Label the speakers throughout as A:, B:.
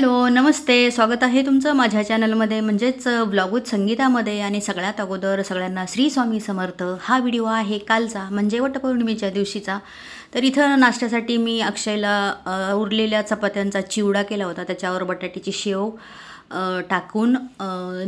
A: Hello नमस्ते. स्वागत आहे तुमचं माझ्या चॅनलमध्ये. म्हणजेच ब्लॉगूत संगीतामध्ये आणि सगळ्यात अगोदर सगळ्यांना श्री स्वामी समर्थ हा व्हिडिओ आहे कालचा म्हणजे वटपौर्णिमेच्या दिवशीचा. तर इथं नाश्त्यासाठी मी अक्षयला उरलेल्या चपात्यांचा चिवडा केला होता. त्याच्यावर बटाट्याची शेव टाकून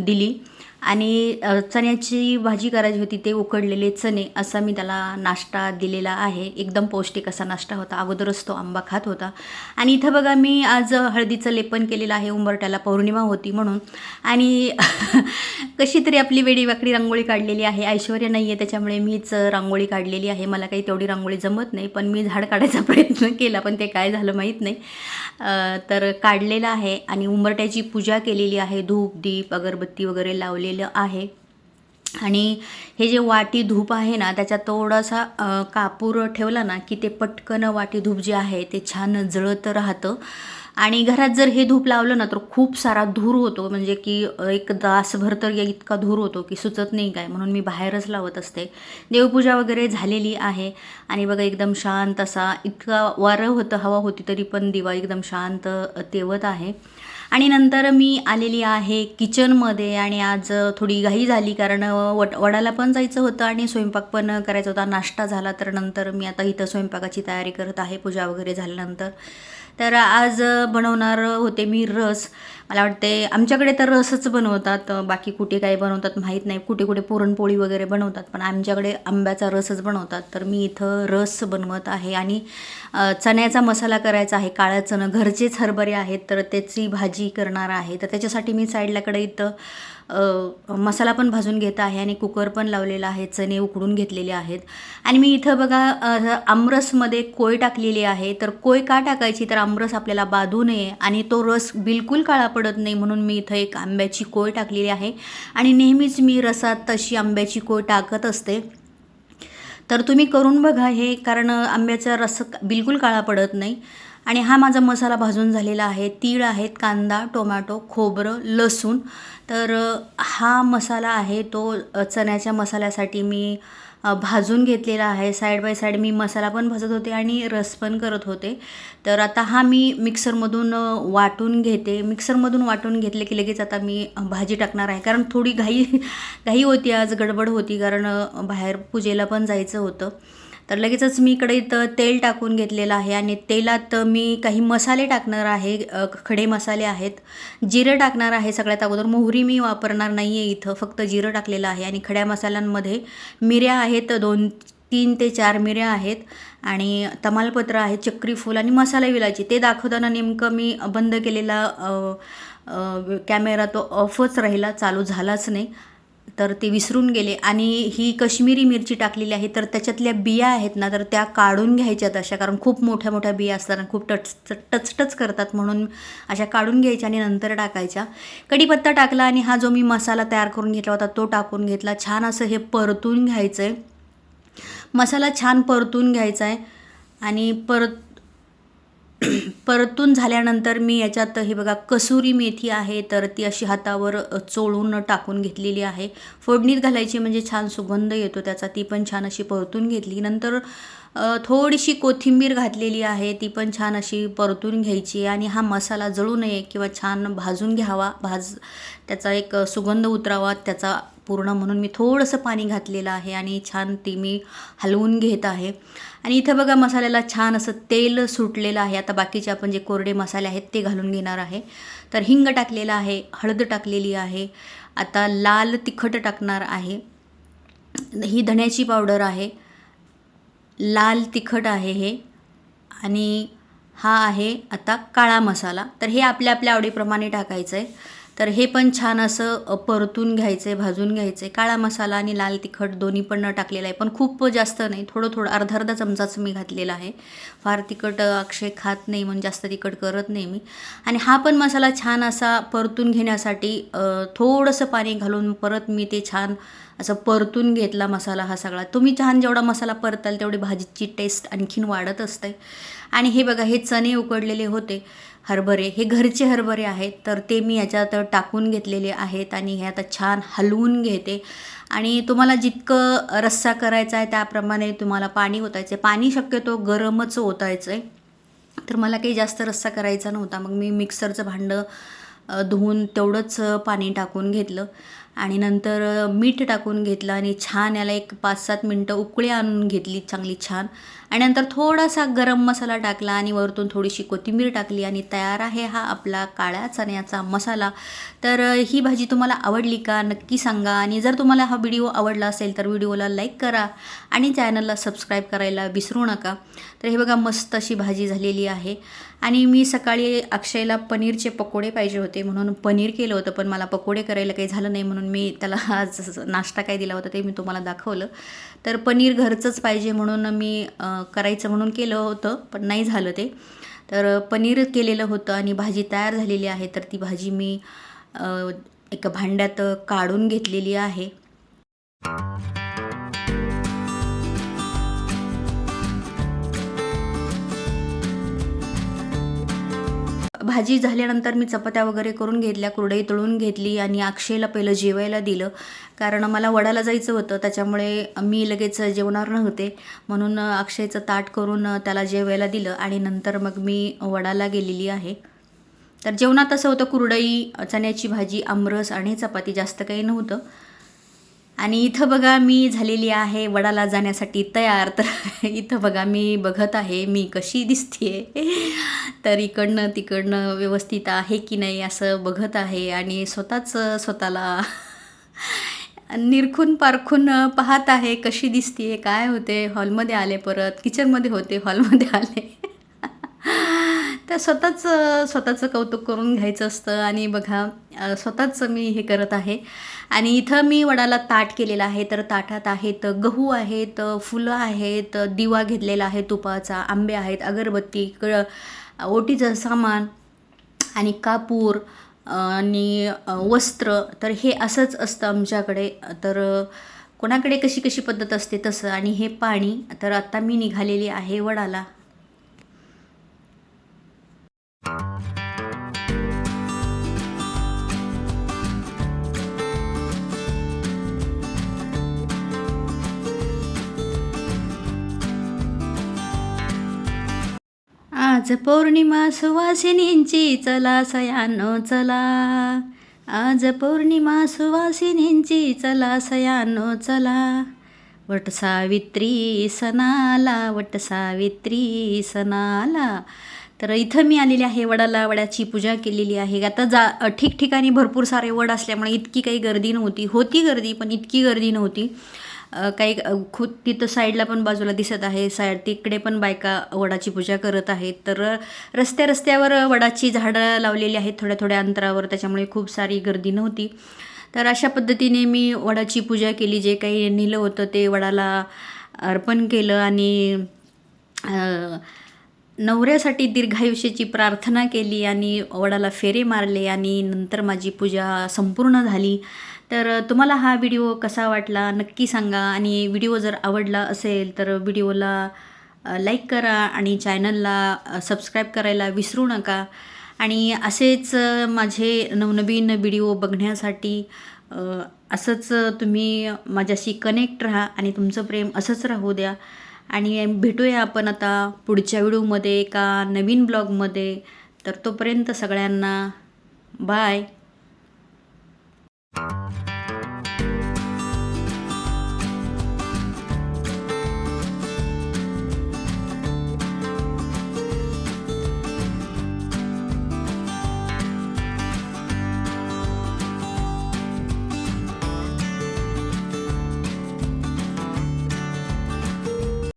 A: दिली. आणि चण्याची भाजी करायची होती ते उकडलेले चणे असा मी त्याला नाश्ता दिलेला आहे. एकदम पौष्टिक असा नाश्ता होता. अगोदरच तो आंबा खात होता. आणि इथं बघा मी आज हळदीचं लेपन केलेलं आहे. उंबरट्याला पौर्णिमा होती म्हणून. आणि कशी तरी आपली वेडीवाकडी रांगोळी काढलेली आहे. ऐश्वर्य नाही आहे त्याच्यामुळे मीच रांगोळी काढलेली आहे. मला काही तेवढी रांगोळी जमत नाही पण मी झाड काढायचा प्रयत्न केला पण ते काय झालं माहीत नाही. तर काढलेलं आहे आणि उंबरट्याची पूजा केलेली आहे. धूप दीप अगरबत्ती वगैरे लावलेली आहे. आणि हे जे वाटी धूप आहे ना त्याच्यात थोडासा कापूर ठेवला ना की ते पटकन वाटी धूप जे आहे ते छान जळत राहतं. आणि घरात जर हे धूप लावलं ना तर खूप सारा धूर होतो. म्हणजे की एक दासभर तर इतका धूर होतो की सुचत नाही काय. म्हणून मी बाहेरच लावत असते. देवपूजा वगैरे झालेली आहे. आणि बघा एकदम शांत असा इतका वारं होतं हवा होती तरी पण दिवा एकदम शांत तेवत आहे. आणि नंतर मी आलेली आहे किचनमध्ये आणि आज थोडी घाई झाली कारण वट वडाला पण जायचं होतं आणि स्वयंपाक पण करायचा होता. नाश्ता झाला तर नंतर मी आता इथं स्वयंपाकाची तयारी करत आहे पूजा वगैरे झाल्यानंतर. तर आज बनवणार होते मी रस. मला वाटते आमच्याकडे तर रसच बनवतात. बाकी कुठे काय बनवतात माहीत नाही. कुठे कुठे पुरणपोळी वगैरे बनवतात. पण आमच्याकडे आंब्याचा रसच बनवतात. तर मी इथं रस बनवत आहे आणि चण्याचा मसाला करायचा आहे. काळ्या चणं घरचेच हरभरे आहेत तर त्याची भाजी करणार आहे. तर त्याच्यासाठी मी साईडलाकडे इथं मसाला पण भाजून घेत आहे आणि कुकर पण लावलेला आहे. चणे उकडून घेतलेले आहेत. आणि मी इथं बघा आमरसमध्ये कोय टाकलेली आहे. तर कोय का टाकायची? तर आमरस आपल्याला बाधू नये. आणि तो रस बिलकुल काळा पडतो पडत नाही म्हणून मी इथं एक आंब्याची कोय टाकलेली आहे. आणि नेहमीच मी रसात तशी आंब्याची कोय टाकत असते. तर तुम्ही करून बघा हे कारण आंब्याचा रस बिलकुल काळा पडत नाही. आणि हा माझा मसाला भाजून झालेला आहे. तीळ आहेत कांदा टोमॅटो खोबरं लसूण. तर हा मसाला आहे तो चण्याच्या मसाल्यासाठी मी भाजून घेतलेला आहे. साईड बाय साईड मी मसाला पण भाजत होते आणि रस पण करत होते. तर आता हा मी मिक्सरमधून वाटून घेते. मिक्सरमधून वाटून घेतले की लगेच आता मी भाजी टाकणार आहे. कारण थोडी घाई घाई होती. आज गडबड होती कारण बाहेर पूजेला पण जायचं होतं. तर लगेचच मी इकडे इथं तेल टाकून घेतलेलं आहे आणि तेलात मी काही मसाले टाकणार आहे खडे मसाले आहेत. जिरं टाकणार आहे सगळ्यात अगोदर. मोहरी मी वापरणार नाही आहे इथं. फक्त जिरं टाकलेलं आहे आणि खड्या मसाल्यांमध्ये मिऱ्या आहेत. दोन तीन ते चार मिऱ्या आहेत आणि तमालपत्र आहे चक्रीफूल आणि मसाला विलायची. ते दाखवताना नेमकं मी बंद केलेला कॅमेरा तो ऑफच राहिला. चालू झालाच नाही. तर ते विसरून गेले. आणि ही कश्मीरी मिरची टाकलेली आहे तर त्याच्यातल्या बिया आहेत ना तर त्या काढून घ्यायच्यात अशा. कारण खूप मोठ्या मोठ्या बिया असतात आणि खूप टच टच टच करतात म्हणून अशा काढून घ्यायच्या आणि नंतर टाकायच्या. कढीपत्ता टाकला आणि हा जो मी मसाला तयार करून घेतला होता तो टाकून घेतला. छान असं हे परतून घ्यायचं आहे मसाला छान परतून घ्यायचा आहे आणि परत परतून झाल्यानंतर मी याच्यात हे बघा कसुरी मेथी आहे तर ती अशी हातावर चोळून टाकून घेतलेली आहे. फोडणीत घालायची म्हणजे छान सुगंध येतो त्याचा ती पण छान अशी परतून घेतली. नंतर थोडीशी कोथिंबीर घातलेली आहे ती पण छान अशी परतून घ्यायची आणि हा मसाला जळू नये किंवा छान भाजून घ्यावा. भाज त्याचा एक सुगंध उतरावा त्याचा पूर्ण म्हणून मी थोडंसं पाणी घातलेलं आहे आणि छान ती मी हलवून घेत आहे. आणि इथं बघा मसाल्याला छान असं तेल सुटलेलं आहे. आता बाकीचे आपण जे कोरडे मसाले आहेत ते घालून घेणार आहे. तर हिंग टाकलेलं आहे हळद टाकलेली आहे आता लाल तिखट टाकणार आहे. ही धण्याची पावडर आहे. लाल तिखट आहे हे. आणि हा आहे आता काळा मसाला. तर हे आपल्या आपल्या आवडीप्रमाणे टाकायचं आहे तर हे पण छान असं परतून घ्यायचं आहे भाजून घ्यायचं. आहे काळा मसाला आणि लाल तिखट दोन्ही पण न टाकलेलं आहे. पण खूप जास्त नाही थोडं थोडं अर्धा अर्धा चमचाच मी घातलेला आहे. फार तिखट अक्षय खात नाही म्हणून जास्त तिखट करत नाही मी. आणि हा पण मसाला छान असा परतून घेण्यासाठी थोडंसं पाणी घालून परत मी ते छान असं परतून घेतला मसाला हा सगळा. तुम्ही छान जेवढा मसाला परताल तेवढी भाजीची टेस्ट आणखीन वाढत असते. आणि हे बघा हे चणे उकडलेले होते. हरभरे हे घरचे हरभरे आहेत तर ते मी याच्यात टाकून घेतलेले आहेत आणि हे आता छान हलवून घेते. आणि तुम्हाला जितकं रस्सा करायचा आहे त्याप्रमाणे तुम्हाला पाणी ओतायचं आहे पाणी शक्यतो गरमच ओतायचं आहे तर मला काही जास्त रस्सा करायचा नव्हता. मग मी मिक्सरचं भांडं धुवून तेवढंच पाणी टाकून घेतलं. आणि नंतर मीठ टाकून घेतलं आणि छान याला एक पाच सात मिनटं उकळी आणून घेतली चांगली छान. आणि नंतर थोडासा गरम मसाला टाकला आणि वरतून थोडीशी कोथिंबीर टाकली आणि तयार आहे हा आपला काळ्या चण्याचा मसाला. तर ही भाजी तुम्हाला आवडली का नक्की सांगा आणि जर तुम्हाला हा व्हिडिओ आवडला असेल तर व्हिडिओला लाईक करा आणि चॅनलला सबस्क्राईब करायला विसरू नका. तर हे बघा मस्त अशी भाजी झालेली आहे. आणि मी सकाळी अक्षयला पनीरचे पकोडे पाहिजे होते म्हणून पनीर केलं होतं पण मला पकोडे करायला काही झालं नाही म्हणून मी त्याला आज नाश्ता काय दिला होता ते मी तुम्हाला दाखवलं. तर पनीर घरचंच पाहिजे म्हणून मी करायचं म्हणून केलं होतं पण नाही झालं ते. तर पनीर केलेलं होतं आणि भाजी तयार झालेली आहे. तर ती भाजी मी एका भांड्यात काढून घेतलेली आहे. भाजी झाल्यानंतर मी चपात्या वगैरे करून घेतल्या कुरडई तळून घेतली आणि अक्षयला पहिलं जेवायला दिलं. कारण मला वडाला जायचं होतं त्याच्यामुळे मी लगेच जेवणार नव्हते. म्हणून अक्षयचं ताट करून त्याला जेवायला दिलं आणि नंतर मग मी वडाला गेलेली आहे. तर जेवणात असं होतं कुरडई चण्याची भाजी आमरस आणि चपाती जास्त काही नव्हतं. आणि इथं बघा मी झालेली आहे वडाला जाण्यासाठी तयार. तर इथं बघा मी बघत आहे मी कशी दिसते तर इकडनं तिकडनं व्यवस्थित आहे की नाही असं बघत आहे आणि स्वतःच स्वतःला निरखून पारखून पाहत आहे कशी दिसते काय होते हॉलमध्ये आले परत किचनमध्ये होते हॉलमध्ये आले. तर स्वतःच स्वतःचं कौतुक करून घ्यायचं असतं. आणि बघा स्वतःच मी हे करत आहे. आणि इथं मी वडाला ताट केलेलं आहे. तर ताटात आहेत गहू आहेत फुलं आहेत दिवा घेतलेला आहे तुपाचा आंबे आहेत अगरबत्ती क ओटीचं सामान आणि कापूर आणि वस्त्र. तर हे असंच असतं आमच्याकडे. तर कोणाकडे कशी कशी पद्धत असते तसं. आणि हे पाणी तर आत्ता मी निघालेली आहे वडाला. आज पौर्णिमा सुवासिनींची चला सयानो चला. आज पौर्णिमा सुवासिनींची चला सयानो चला. वट सावित्री सणाला वट सावित्री सणाला. तर इथं मी आलेली आहे वडाला वडाची पूजा केलेली आहे. आता जा ठिकठिकाणी भरपूर सारे वड असल्यामुळे इतकी काही गर्दी नव्हती. होती गर्दी पण इतकी गर्दी नव्हती. काही खुद खूप तिथं साईडला पण बाजूला दिसत आहे. साईड तिकडे पण बायका वडाची पूजा करत आहेत. तर रस्त्या रस्त्यावर वडाची झाडं लावलेली आहेत. थोड्या थोड्या अंतरावर त्याच्यामुळे खूप सारी गर्दी नव्हती. तर अशा पद्धतीने मी वडाची पूजा केली. जे काही नेलं होतं ते वडाला अर्पण केलं आणि नवऱ्यासाठी दीर्घायुष्याची प्रार्थना केली आणि वडाला फेरे मारले आणि नंतर माझी पूजा संपूर्ण झाली. तर तुम्हाला हा व्हिडिओ कसा वाटला नक्की सांगा आणि व्हिडिओ जर आवडला असेल तर व्हिडिओला लाईक करा आणि चॅनलला सबस्क्राईब करायला विसरू नका. आणि असेच माझे नवनवीन व्हिडिओ बघण्यासाठी असंच तुम्ही माझ्याशी कनेक्ट राहा आणि तुमचं प्रेम असंच राहू द्या. आणि भेटूया आपण आता पुढच्या व्हिडिओमध्ये एका नवीन ब्लॉगमध्ये. तर तोपर्यंत सगळ्यांना बाय.